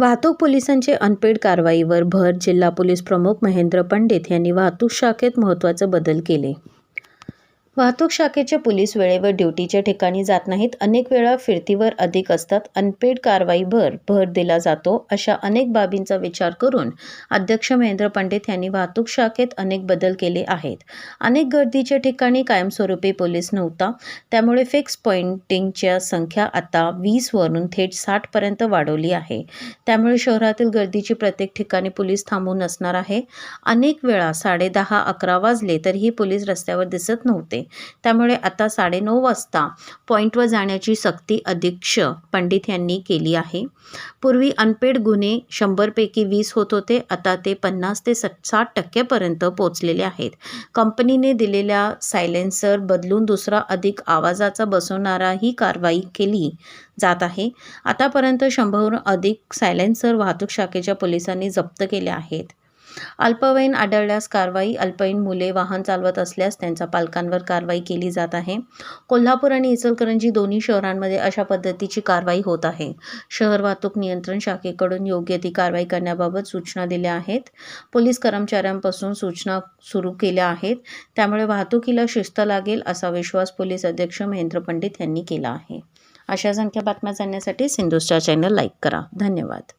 वाहतूक पोलिसांचे अनपेड कारवाईवर भर जिल्हा पोलीस प्रमुख महेंद्र पंडित यांनी वाहतूक शाखेत महत्त्वाचे बदल केले. वाहतूक शाखेचे पोलीस वेळेवर ड्युटीच्या ठिकाणी जात नाहीत. अनेक वेळा फिरतीवर अधिक असतात. अनपेड कारवाईवर भर दिला जातो अशा अनेक बाबींचा विचार करून अध्यक्ष महेंद्र पंडित यांनी वाहतूक शाखेत अनेक बदल केले आहेत. अनेक गर्दीच्या ठिकाणी कायमस्वरूपी पोलीस नव्हता. त्यामुळे फिक्स पॉइंटिंगच्या संख्या आता वीसवरून थेट साठपर्यंत वाढवली आहे. त्यामुळे शहरातील गर्दीची प्रत्येक ठिकाणी पोलीस थांबून असणार आहे. अनेक वेळा साडेदहा अकरा वाजले तरीही पोलीस रस्त्यावर दिसत नव्हते. त्यामुळे आता साडेनऊ वाजता पॉईंटवर जाण्याची सक्ती अध्यक्ष पंडित यांनी केली आहे. पूर्वी अनपेड गुन्हे शंभरपैकी वीस होत होते आता ते पन्नास ते स साठ टक्क्यापर्यंत पोचलेले आहेत. कंपनीने दिलेल्या सायलेन्सर बदलून दुसरा अधिक आवाजाचा बसवणारा ही कारवाई केली जात आहे. आतापर्यंत शंभरहून अधिक सायलेन्सर वाहतूक शाखेच्या पोलिसांनी जप्त केले आहेत. अल्पवयीन आढळल्यास कारवाई अल्पवयीन मुले वाहन चालवत असल्यास त्यांच्या पालकांवर कारवाई केली जात आहे. कोल्हापूर आणि इचलकरंजी दोन्ही शहरांमध्ये अशा पद्धतीची कारवाई होत आहे. शहर वाहतूक नियंत्रण शाखेकडून योग्य ती कारवाई करण्याबाबत सूचना दिल्या आहेत. पोलीस कर्मचाऱ्यांपासून सूचना सुरू केल्या आहेत. त्यामुळे वाहतुकीला शिस्त लागेल असा विश्वास पोलीस अध्यक्ष महेंद्र पंडित यांनी केला आहे. अशा संख्या बातम्या जाणण्यासाठी सिंधुस्टार चॅनल लाईक करा. धन्यवाद.